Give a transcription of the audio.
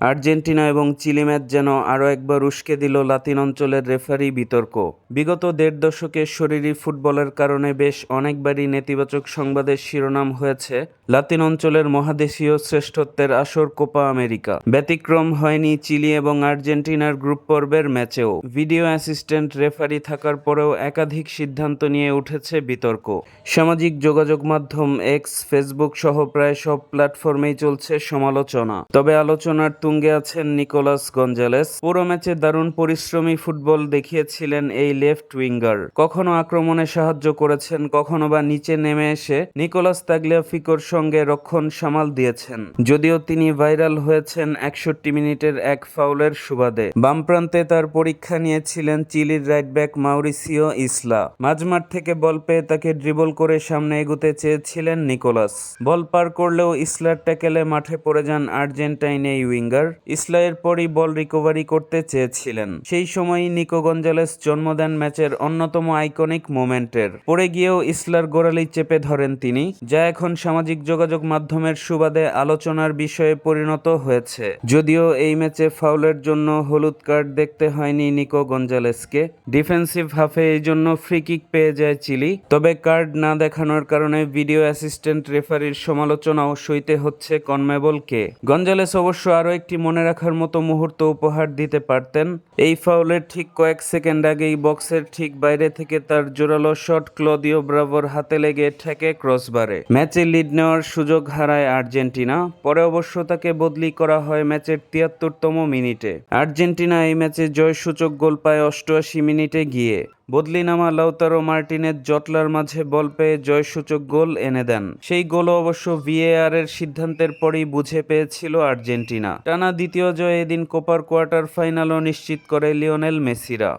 Argentina এবং chilli match যেন আরও একবার উস্কে দিল লাতিন অঞ্চলের রেফারি বিতর্ক। বিগত দেড় দশকে শরীরী ফুটবলের কারণে বেশ অনেকবারই নেতিবাচক সংবাদের শিরোনাম হয়েছে লাতিন অঞ্চলের মহাদেশীয় শ্রেষ্ঠত্বের আসর কোপা আমেরিকা। ব্যতিক্রম হয়নি চিলি এবং আর্জেন্টিনার গ্রুপ পর্বের ম্যাচেও। ভিডিও অ্যাসিস্ট্যান্ট রেফারি থাকার পরেও একাধিক সিদ্ধান্ত নিয়ে উঠেছে বিতর্ক। সামাজিক যোগাযোগ মাধ্যম এক্স, ফেসবুক সহ প্রায় সব প্ল্যাটফর্মেই চলছে সমালোচনা। তবে আলোচনার তুঙ্গে আছেন নিকোলাস গঞ্জালেস। পুরো ম্যাচে দারুণ পরিশ্রমী ফুটবল দেখিয়েছিলেন এই লেফট উইঙ্গার। কখনো আক্রমণে সাহায্য করেছেন, কখনো বা নিচে নেমে এসে নিকোলাস তাগলিয়াফিকোর সঙ্গে রক্ষণ সামাল দিয়েছেন। যদিও তিনি ভাইরাল হয়েছেন একষট্টি মিনিটের এক ফাউলের সুবাদে। বাম প্রান্তে তার পরীক্ষা নিয়েছিলেন চিলির রাইট ব্যাক মাউরিসিও ইসলা। মাঝমাঠ থেকে বল পেয়ে তাকে ড্রিবল করে সামনে এগুতে চেয়েছিলেন নিকোলাস। বল পার করলেও ইসলার ট্যাকেলে মাঠে পড়ে যান আর্জেন্টাইন এই উইঙ্গার। ইসলা এরপরই বল রিকভারি করতে চেয়েছিলেন। সেই সময়ই নিকো গঞ্জালেস জন্ম দেন ম্যাচের অন্যতম আইকনিক মোমেন্টের পড়ে গিয়েও ইসলার গোড়ালি চেপে ধরেন তিনি, যা এখন সামাজিক যোগাযোগ মাধ্যমের সুবাদে আলোচনার বিষয়ে পরিণত হয়েছে। যদিও এই ম্যাচে ফাউলের জন্য হলুদ কার্ড দেখতে হয়নি নিকো গঞ্জালেসকে। ডিফেন্সিভ হাফে এই জন্য ফ্রি কিক পেয়ে যায় চিলি। তবে কার্ড না দেখানোর কারণে ভিডিও অ্যাসিস্ট্যান্ট রেফারির সমালোচনাও সইতে হচ্ছে কনমেবলকে। গঞ্জালেস অবশ্য আরও একটি মনে রাখার মতো মুহূর্ত উপহার দিতে পারতেন। এই ফাউলের ঠিক কয়েক সেকেন্ড আগেই বক্সের ঠিক বাইরে থেকে তার জোরালো শট ক্লদিও ব্রাভোর হাতে লেগে ঠেকে ক্রসবারে ম্যাচে লিড নেওয়ার সুযোগ হারায় আর্জেন্টিনা। পরে অবশ্য তাকে বদলি করা হয় ম্যাচের তিয়াত্তরতম মিনিটে। আর্জেন্টিনা এই ম্যাচে জয়সূচক গোল পায় অষ্টআশি মিনিটে গিয়ে। বদলি নামা লাউতারো মার্টিনের জটলার মাঝে বল পেয়ে জয়সূচক গোল এনে দেন। সেই গোলও অবশ্য ভিএআর এর সিদ্ধান্তের পরেই বুঝে পেয়েছিল আর্জেন্টিনা। টানা দ্বিতীয় জয় এদিন কোপার কোয়ার্টার ফাইনালও নিশ্চিত করে লিওনেল মেসিরা।